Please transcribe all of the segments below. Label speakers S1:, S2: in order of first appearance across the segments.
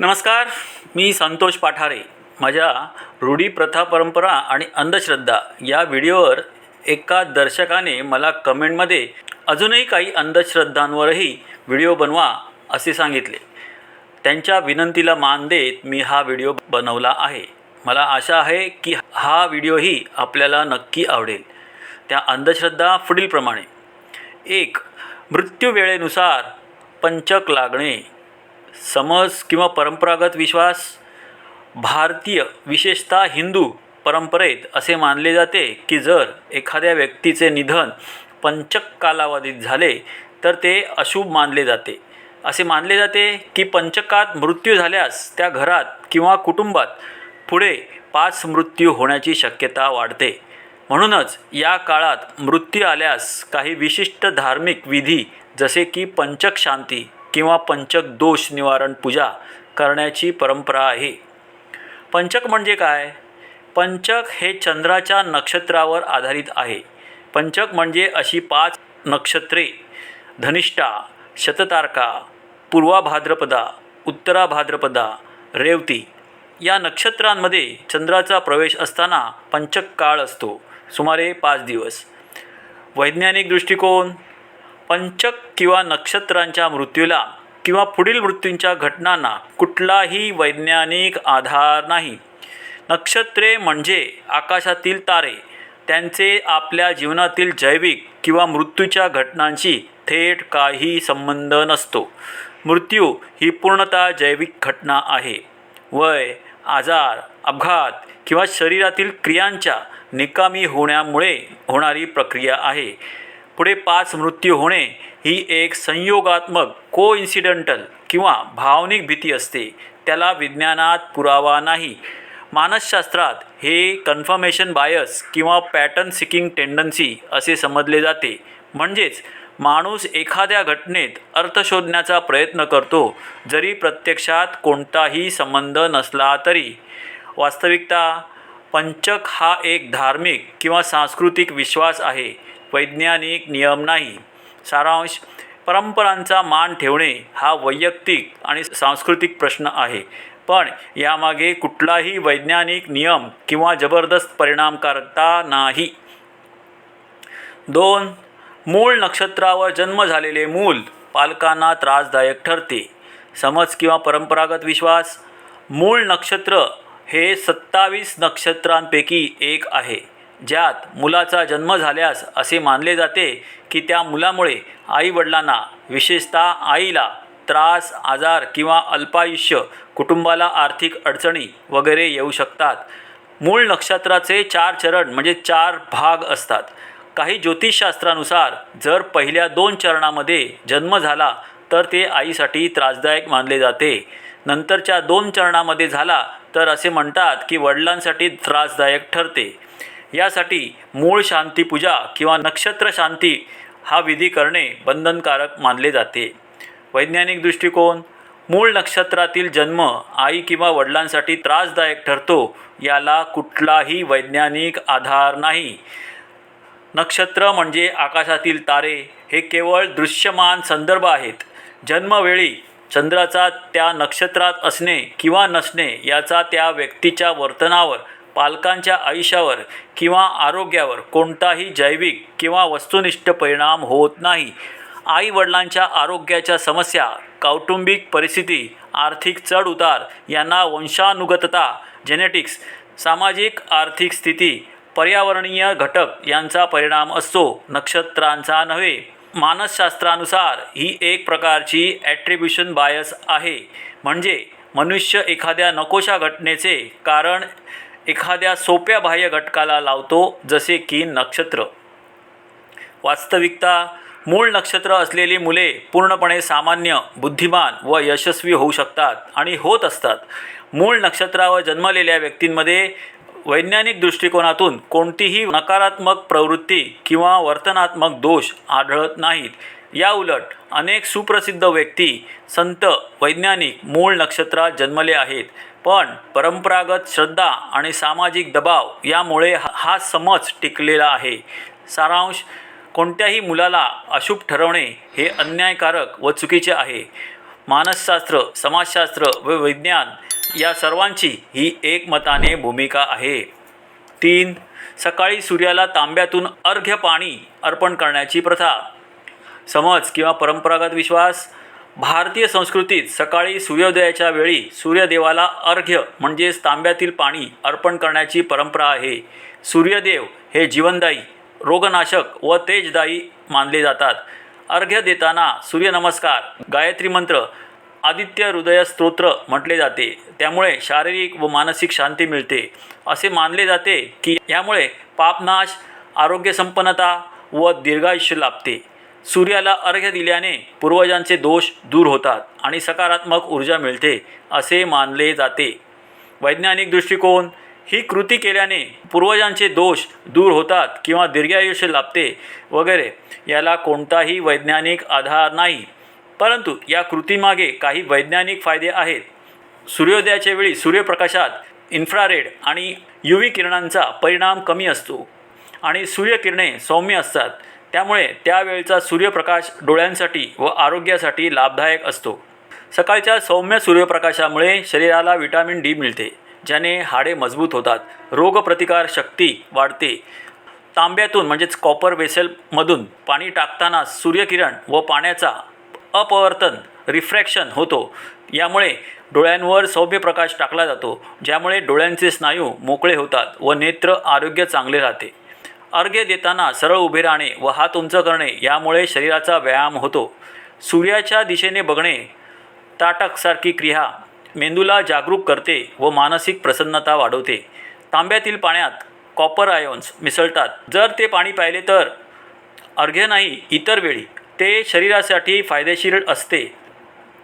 S1: नमस्कार मी संतोष पाठारे. माझ्या रूढी प्रथा परंपरा आणि अंधश्रद्धा या व्हिडिओवर एका दर्शकाने मला कमेंटमध्ये अजूनही काही अंधश्रद्धांवरही व्हिडिओ बनवा असे सांगितले. त्यांच्या विनंतीला मान देत मी हा व्हिडिओ बनवला आहे. मला आशा आहे की हा व्हिडिओही आपल्याला नक्की आवडेल. त्या अंधश्रद्धा पुढीलप्रमाणे. एक मृत्यूवेळेनुसार पंचक लागणे. समज किंवा परंपरागत विश्वास भारतीय विशेषतः हिंदू परंपरेत असे मानले जाते की जर एखाद्या व्यक्तीचे निधन पंचक कालावधीत झाले तर ते अशुभ मानले जाते. असे मानले जाते की पंचकात मृत्यू झाल्यास त्या घरात किंवा कुटुंबात पुढे पाच मृत्यू होण्याची शक्यता वाढते. म्हणूनच या काळात मृत्यू आल्यास काही विशिष्ट धार्मिक विधी जसे की पंचक शांती किंवा पंचक दोष निवारण पूजा करण्याची परंपरा आहे. पंचक म्हणजे काय? पंचक हे चंद्राच्या नक्षत्रावर आधारित आहे. पंचक म्हणजे अशी पाच नक्षत्रे धनिष्ठा शततारका पूर्वा भाद्रपदा उत्तरा भाद्रपदा रेवती. या नक्षत्रांमध्ये चंद्राचा प्रवेश असताना पंचक काळ असतो सुमारे पाच दिवस. वैज्ञानिक दृष्टिकोन पंचक किंवा नक्षत्रांच्या मृत्यूला किंवा पुढील मृत्यूंच्या घटनांना कुठलाही वैज्ञानिक आधार नाही. नक्षत्रे म्हणजे आकाशातील तारे. त्यांचे आपल्या जीवनातील जैविक किंवा मृत्यूच्या घटनांशी थेट काही संबंध नसतो. मृत्यू ही पूर्णतः जैविक घटना आहे. वय आजार अपघात किंवा शरीरातील क्रियांच्या निकामी होण्यामुळे होणारी प्रक्रिया आहे. पुढे पाच मृत्यू होणे ही एक संयोगात्मक को इन्सिडेंटल किंवा भावनिक भीती असते. त्याला विज्ञानात पुरावा नाही. मानसशास्त्रात हे कन्फर्मेशन बायस किंवा पॅटर्न सिकिंग टेंडन्सी असे समजले जाते. म्हणजेच माणूस एखाद्या घटनेत अर्थ शोधण्याचा प्रयत्न करतो जरी प्रत्यक्षात कोणताही संबंध नसला तरी. वास्तविकता पंचक हा एक धार्मिक किंवा सांस्कृतिक विश्वास आहे. वैज्ञानिक नियम नाही. सारांश परंपरांचा मान ठेवणे हा वैयक्तिक आणि सांस्कृतिक प्रश्न आहे. पण यामागे कुठलाही वैज्ञानिक नियम किंवा जबरदस्त परिणामकारकता नाही. दोन मूळ नक्षत्रावर जन्म झालेले मूल पालकांना त्रासदायक ठरते. समज किंवा परंपरागत विश्वास मूळ नक्षत्र हे सत्तावीस नक्षत्रांपैकी एक आहे. ज्यात मुलाचा जन्म झाल्यास असे मानले जाते की त्या मुलामुळे आईवडिलांना विशेषतः आईला त्रास आजार किंवा अल्पायुष्य कुटुंबाला आर्थिक अडचणी वगैरे येऊ शकतात. मूळ नक्षत्राचे चार चरण म्हणजे चार भाग असतात. काही ज्योतिषशास्त्रानुसार जर पहिल्या दोन चरणामध्ये जन्म झाला तर ते आईसाठी त्रासदायक मानले जाते. नंतरच्या दोन चरणामध्ये झाला तर असे म्हणतात की वडिलांसाठी त्रासदायक ठरते. यासाठी मूळ शांतीपूजा किंवा नक्षत्र शांती हा विधी करणे बंधनकारक मानले जाते. वैज्ञानिक दृष्टिकोन मूळ नक्षत्रातील जन्म आई किंवा वडिलांसाठी त्रासदायक ठरतो याला कुठलाही वैज्ञानिक आधार नाही. नक्षत्र म्हणजे आकाशातील तारे हे केवळ दृश्यमान संदर्भ आहेत. जन्मवेळी चंद्राचा त्या नक्षत्रात असणे किंवा नसणे याचा त्या व्यक्तीच्या वर्तनावर पालकांच्या आयुष्यावर किंवा आरोग्यावर कोणताही जैविक किंवा वस्तुनिष्ठ परिणाम होत नाही. आई वडिलांच्या आरोग्याच्या समस्या कौटुंबिक परिस्थिती आर्थिक चढउतार यांना वंशानुगतता जेनेटिक्स सामाजिक आर्थिक स्थिती पर्यावरणीय घटक यांचा परिणाम असतो नक्षत्रांचा नव्हे. मानसशास्त्रानुसार ही एक प्रकारची ॲट्रिब्युशन बायस आहे. म्हणजे मनुष्य एखाद्या नकोशा घटनेचे कारण एखाद्या सोप्या बाह्य घटकाला लावतो जसे की नक्षत्र. वास्तविकता मूळ नक्षत्र असलेली मुले पूर्णपणे सामान्य बुद्धिमान व यशस्वी होऊ शकतात आणि होत असतात. मूळ नक्षत्रावर जन्मलेल्या व्यक्तींमध्ये वैज्ञानिक दृष्टिकोनातून कोणतीही नकारात्मक प्रवृत्ती किंवा वर्तनात्मक दोष आढळत नाहीत. या उलट अनेक सुप्रसिद्ध व्यक्ती संत वैज्ञानिक मूळ नक्षत्रात जन्मले आहेत. पण परंपरागत श्रद्धा आणि सामाजिक दबाव यामुळे हा- समज टिकलेला आहे. सारांश कोणत्याही मुलाला अशुभ ठरवणे हे अन्यायकारक व चुकीचे आहे. मानसशास्त्र समाजशास्त्र व विज्ञान या सर्वांची ही एकमताने भूमिका आहे. तीन सकाळी सूर्याला तांब्यातून अर्घ्य पाणी अर्पण करण्याची प्रथा. समज किंवा परंपरागत विश्वास भारतीय संस्कृतीत सकाळी सूर्योदयाच्या वेळी सूर्यदेवाला अर्घ्य म्हणजेच तांब्यातील पाणी अर्पण करण्याची परंपरा आहे. सूर्यदेव हे जीवनदायी रोगनाशक व तेजदायी मानले जातात. अर्घ्य देताना सूर्यनमस्कार गायत्री मंत्र आदित्य हृदय स्तोत्र म्हटले जाते. त्यामुळे शारीरिक व मानसिक शांती मिळते. असे मानले जाते की यामुळे पापनाश आरोग्यसंपन्नता व दीर्घायुष्य लाभते. सूर्याला अर्घ्य दिल्याने पूर्वजांचे दोष दूर होतात आणि सकारात्मक ऊर्जा मिळते असे मानले जाते. वैज्ञानिक दृष्टिकोन ही कृती केल्याने पूर्वजांचे दोष दूर होतात किंवा दीर्घायुष्य लाभते वगैरे याला कोणताही वैज्ञानिक आधार नाही. परंतु या कृतीमागे काही वैज्ञानिक फायदे आहेत. सूर्योदयाच्या वेळी सूर्यप्रकाशात इन्फ्रारेड आणि युवी किरणांचा परिणाम कमी असतो आणि सूर्यकिरणे सौम्य असतात. त्यामुळे त्यावेळचा सूर्यप्रकाश डोळ्यांसाठी व आरोग्यासाठी लाभदायक असतो. सकाळच्या सौम्य सूर्यप्रकाशामुळे शरीराला विटॅमिन डी मिळते ज्याने हाडे मजबूत होतात रोगप्रतिकार शक्ती वाढते. तांब्यातून म्हणजेच कॉपर वेसेलमधून पाणी टाकताना सूर्यकिरण व पाण्याचा अपवर्तन रिफ्रॅक्शन होतो. यामुळे डोळ्यांवर सौम्य प्रकाश टाकला जातो ज्यामुळे डोळ्यांचे स्नायू मोकळे होतात व नेत्र आरोग्य चांगले राहते. अर्घ्य देताना सरळ उभे राहणे व हात उंच करणे यामुळे शरीराचा व्यायाम होतो. सूर्याच्या दिशेने बघणे ताटकसारखी क्रिया मेंदूला जागरूक करते व मानसिक प्रसन्नता वाढवते. तांब्यातील पाण्यात कॉपर आयॉन्स मिसळतात. जर ते पाणी पाहिले तर अर्घ्य नाही इतर वेळी ते शरीरासाठी फायदेशीर असते.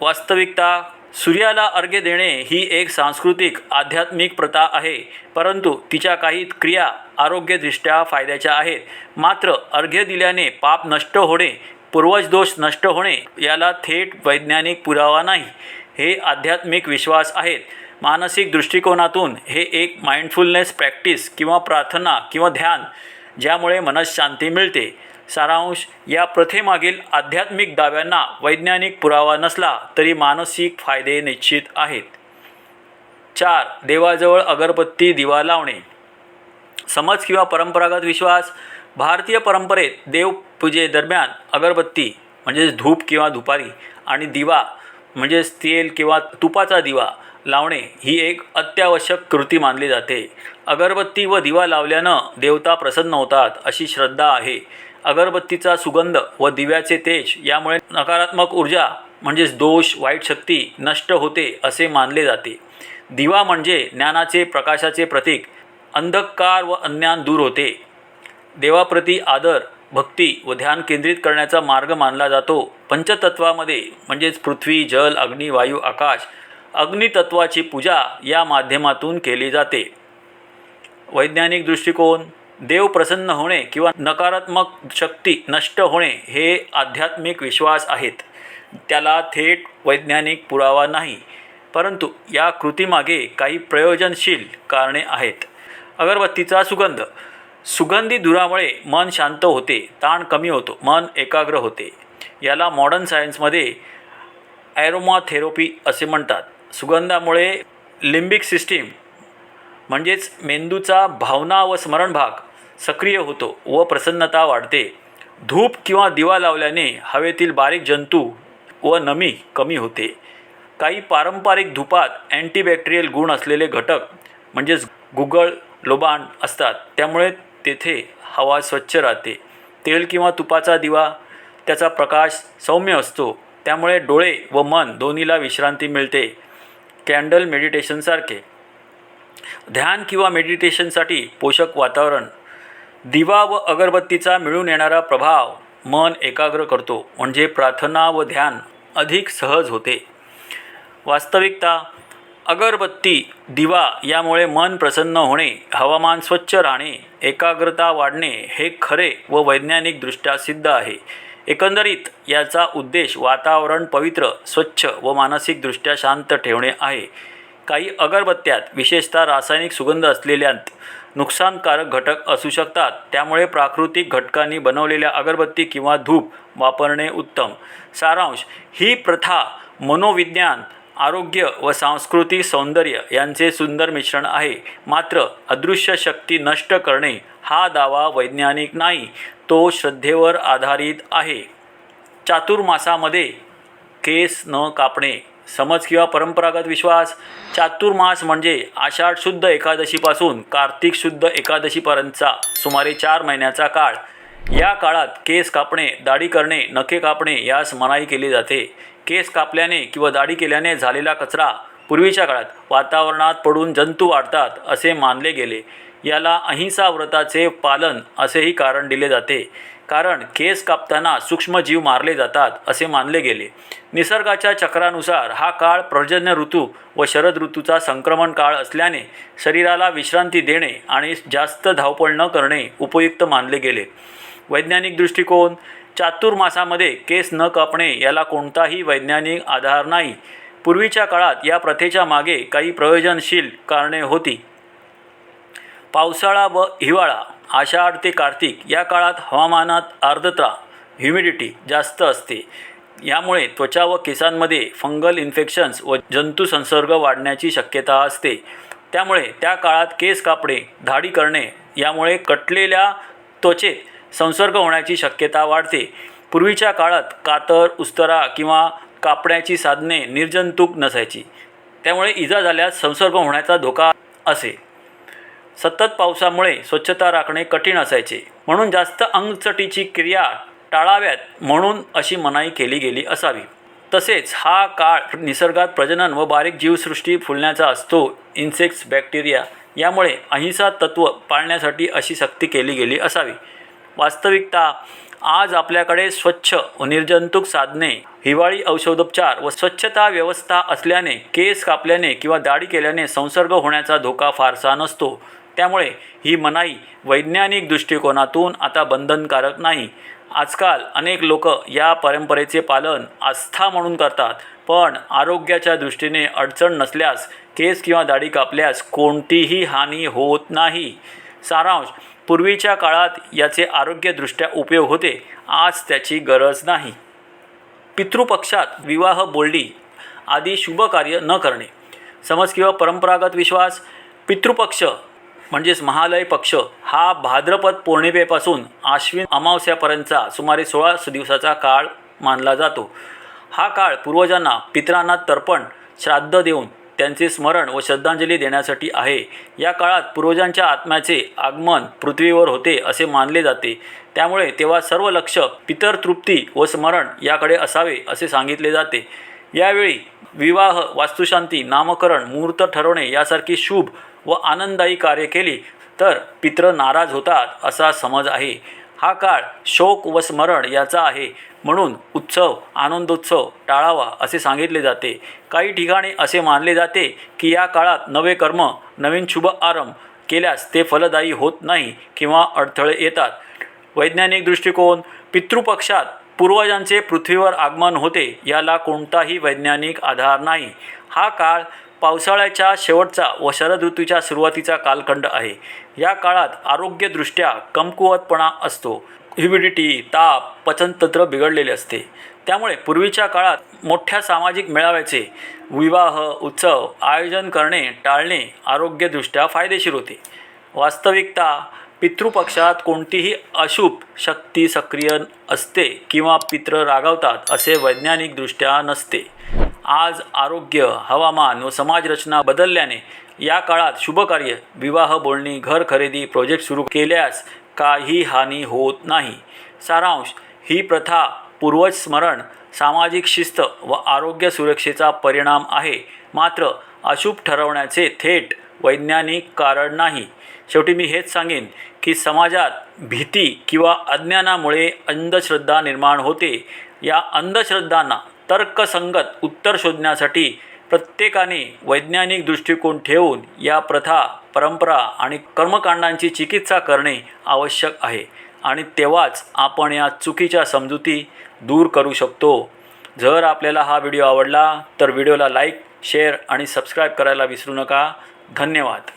S1: वास्तविकता सूर्याला अर्घ्य देणे ही एक सांस्कृतिक आध्यात्मिक प्रथा आहे. परंतु तिच्या काही क्रिया आरोग्यदृष्ट्या फायद्याच्या आहेत. मात्र अर्घ्य दिल्याने पाप नष्ट होणे पूर्वज दोष नष्ट होणे याला थेट वैज्ञानिक पुरावा नाही. हे आध्यात्मिक विश्वास आहेत. मानसिक दृष्टिकोनातून हे एक माइंडफुलनेस प्रॅक्टिस किंवा प्रार्थना किंवा ध्यान ज्यामुळे मनशांती मिळते. सारांश या प्रथेमागील आध्यात्मिक दाव्यांना वैज्ञानिक पुरावा नसला तरी मानसिक फायदे निश्चित आहेत. चार देवाजवळ अगरबत्ती दिवा लावणे. समज किंवा परंपरागत विश्वास भारतीय परंपरेत देवपूजेदरम्यान अगरबत्ती म्हणजेच धूप किंवा धुपारी आणि दिवा म्हणजेच तेल किंवा तुपाचा दिवा लावणे ही एक अत्यावश्यक कृती मानली जाते. अगरबत्ती व दिवा लावल्यानं देवता प्रसन्न होतात अशी श्रद्धा आहे. अगरबत्तीचा सुगंध व दिव्याचे तेज यामुळे नकारात्मक ऊर्जा म्हणजेच दोष वाईट शक्ती नष्ट होते असे मानले जाते. दिवा म्हणजे ज्ञानाचे प्रकाशाचे प्रतीक अंधकार व अज्ञान दूर होते. देवाप्रती आदर भक्ती व ध्यान केंद्रित करण्याचा मार्ग मानला जातो. पंचतत्वामध्ये म्हणजेच पृथ्वी जल अग्नी वायू आकाश अग्नितत्वाची पूजा या माध्यमातून केली जाते. वैज्ञानिक दृष्टिकोन देव प्रसन्न होणे किंवा नकारात्मक शक्ती नष्ट होणे हे आध्यात्मिक विश्वास आहेत. त्याला थेट वैज्ञानिक पुरावा नाही परंतु या कृतीमागे काही प्रयोजनशील कारणे आहेत. अगरबत्तीचा सुगंध. सुगंधी धुरामुळे मन शांत होते ताण कमी होतो मन एकाग्र होते. याला मॉडर्न सायन्समध्ये ॲरोमाथेरपी असे म्हणतात. सुगंधामुळे लिंबिक सिस्टीम म्हणजेच मेंदूचा भावना व स्मरण भाग सक्रिय होतो व प्रसन्नता वाढते. धूप किंवा दिवा लावल्याने हवेतील बारीक जंतू व नमी कमी होते. काही पारंपरिक धुपात अँटीबॅक्टेरियल गुण असलेले घटक म्हणजेच गुगळ लोबाण असतात. त्यामुळे तेथे हवा स्वच्छ राहते. तेल किंवा तुपाचा दिवा त्याचा प्रकाश सौम्य असतो. त्यामुळे डोळे व मन दोन्हीला विश्रांती मिळते. कॅन्डल मेडिटेशनसारखे. ध्यान किंवा मेडिटेशनसाठी पोषक वातावरण दिवा व अगरबत्तीचा मिळून येणारा प्रभाव मन एकाग्र करतो म्हणजे प्रार्थना व ध्यान अधिक सहज होते. वास्तविकता अगरबत्ती दिवा यामुळे मन प्रसन्न होणे हवामान स्वच्छ राहणे एकाग्रता वाढणे हे खरे व वैज्ञानिकदृष्ट्या सिद्ध आहे. एकंदरीत याचा उद्देश वातावरण पवित्र स्वच्छ व मानसिकदृष्ट्या शांत ठेवणे आहे. काही अगरबत्त्यात विशेषतः रासायनिक सुगंध असलेल्यांत नुकसानकारक घटक असू शकतात. त्यामुळे प्राकृतिक घटकांनी बनवलेल्या अगरबत्ती किंवा धूप वापरणे उत्तम. सारांश ही प्रथा मनोविज्ञान आरोग्य व सांस्कृतिक सौंदर्य यांचे सुंदर मिश्रण आहे. मात्र अदृश्य शक्ती नष्ट करणे हा दावा वैज्ञानिक नाही तो श्रद्धेवर आधारित आहे. चातुर्मासामध्ये केस न कापणे. समज किंवा परंपरागत विश्वास चातुर्मास म्हणजे आषाढ शुद्ध एकादशीपासून कार्तिक शुद्ध एकादशीपर्यंतचा सुमारे चार महिन्याचा काळ. या काळात केस कापणे दाढी करणे नखे कापणे यास मनाई केली जाते. केस कापल्याने किंवा दाढी केल्याने झालेला कचरा पूर्वीच्या काळात वातावरणात पडून जंतू वाढतात असे मानले गेले. याला अहिंसा व्रताचे पालन असेही कारण दिले जाते. कारण केस कापताना सूक्ष्मजीव मारले जातात असे मानले गेले. निसर्गाच्या चक्रानुसार हा काळ पर्जन्य ऋतू व शरद ऋतूचा संक्रमण काळ असल्याने शरीराला विश्रांती देणे आणि जास्त धावपळ न करणे उपयुक्त मानले गेले. वैज्ञानिक दृष्टिकोन चातुर्मासामध्ये केस न कापणे याला कोणताही वैज्ञानिक आधार नाही. पूर्वीच्या काळात या प्रथेच्या मागे काही प्रयोजनशील कारणे होती. पावसाळा व हिवाळा आषाढ ते कार्तिक या काळात हवामानात आर्द्रता ह्युमिडिटी जास्त असते. यामुळे त्वचा व केसांमध्ये फंगल इन्फेक्शन्स व जंतू संसर्ग वाढण्याची शक्यता असते. त्यामुळे त्या काळात केस कापणे धाडी करणे यामुळे कटलेल्या त्वचेत संसर्ग होण्याची शक्यता वाढते. पूर्वीच्या काळात कातर उस्तरा किंवा कापण्याची साधने निर्जंतुक नसायची. त्यामुळे इजा झाल्यास संसर्ग होण्याचा धोका असे. सतत पावसामुळे स्वच्छता राखणे कठीण असायचे. म्हणून जास्त अंगचटीची क्रिया टाळाव्यात म्हणून अशी मनाई केली गेली असावी. तसेच हा काळ निसर्गात प्रजनन व बारीक जीवसृष्टी फुलण्याचा असतो इन्सेक्ट्स बॅक्टेरिया यामुळे अहिंसा तत्त्व पाळण्यासाठी अशी सक्ती केली गेली असावी. वास्तविकता आज आपल्याकडे स्वच्छ व निर्जंतुक साधने हिवाळी औषधोपचार व स्वच्छता व्यवस्था असल्याने केस कापल्याने किंवा दाढी केल्याने संसर्ग होण्याचा धोका फारसा नसतो. त्यामुळे ही मनाई वैज्ञानिक दृष्टिकोनातून आता बंधनकारक नाही. आजकाल अनेक लोक या परंपरेचे पालन आस्था म्हणून करतात पण आरोग्याच्या दृष्टीने अडचण नसल्यास केस किंवा दाढी कापल्यास कोणतीही हानी होत नाही. सारांश पूर्वीच्या काळात याचे आरोग्यदृष्ट्या उपयोग होते आज त्याची गरज नाही. पितृपक्षात विवाह बोलडी आदी शुभ कार्य न करणे. समज किंवा परंपरागत विश्वास पितृपक्ष म्हणजेच महालय पक्ष हा भाद्रपद पौर्णिमेपासून आश्विन अमावस्यापर्यंतचा सुमारे सोळा दिवसाचा काळ मानला जातो. हा काळ पूर्वजांना पितरांना तर्पण श्राद्ध देऊन त्यांचे स्मरण व श्रद्धांजली देण्यासाठी आहे. या काळात पूर्वजांच्या आत्म्याचे आगमन पृथ्वीवर होते असे मानले जाते. त्यामुळे तेव्हा सर्व लक्ष पितरतृप्ती व स्मरण याकडे असावे असे सांगितले जाते. यावेळी विवाह वास्तुशांती नामकरण मुहूर्त ठरवणे यासारखी शुभ व आनंददायी कार्य केली तर पित्र नाराज होतात असा समज आहे. हा काळ शोक व स्मरण याचा आहे. म्हणून उत्सव आनंदोत्सव टाळावा असे सांगितले जाते. काही ठिकाणी असे मानले जाते की या काळात नवे कर्म नवीन शुभ आरंभ केल्यास ते फलदायी होत नाही किंवा अडथळे येतात. वैज्ञानिक दृष्टिकोन पितृपक्षात पूर्वजांचे पृथ्वीवर आगमन होते याला कोणताही वैज्ञानिक आधार नाही. हा काळ पावसाळ्याच्या शेवटचा व शरद ऋतूच्या सुरुवातीचा कालखंड आहे. या काळात आरोग्यदृष्ट्या कमकुवतपणा असतो. ह्युमिडिटी ताप पचनतंत्र बिघडलेले असते. त्यामुळे पूर्वीच्या काळात मोठ्या सामाजिक मेळाव्याचे विवाह उत्सव आयोजन करणे टाळणे आरोग्यदृष्ट्या फायदेशीर होते. वास्तविकता पितृपक्षात कोणतीही अशुभ शक्ती सक्रिय असते किंवा पित्र रागावतात असे वैज्ञानिकदृष्ट्या नसते. आज आरोग्य हवामान व समाजरचना बदलल्याने या काळात शुभकार्य. विवाह बोलणी घर खरेदी प्रोजेक्ट सुरू केल्यास काही हानी होत नाही. सारांश ही प्रथा पूर्वज स्मरण सामाजिक शिस्त व आरोग्य सुरक्षेचा परिणाम आहे. मात्र अशुभ ठरवण्याचे थेट वैज्ञानिक कारण नाही. शेवटी मी हेच सांगेन की समाजात भीती किंवा अज्ञानामुळे अंधश्रद्धा निर्माण होते. या अंधश्रद्धांना तर्कसंगत उत्तर शोधण्यासाठी प्रत्येकाने वैज्ञानिक दृष्टिकोन ठेवून या प्रथा परंपरा आणि कर्मकांडांची चिकित्सा करणे आवश्यक आहे आणि तेव्हाच आपण या चुकीच्या समजुती दूर करू शकतो. जर आपल्याला हा व्हिडिओ आवडला तर व्हिडिओला लाईक शेअर आणि सबस्क्राईब करायला विसरू नका. धन्यवाद.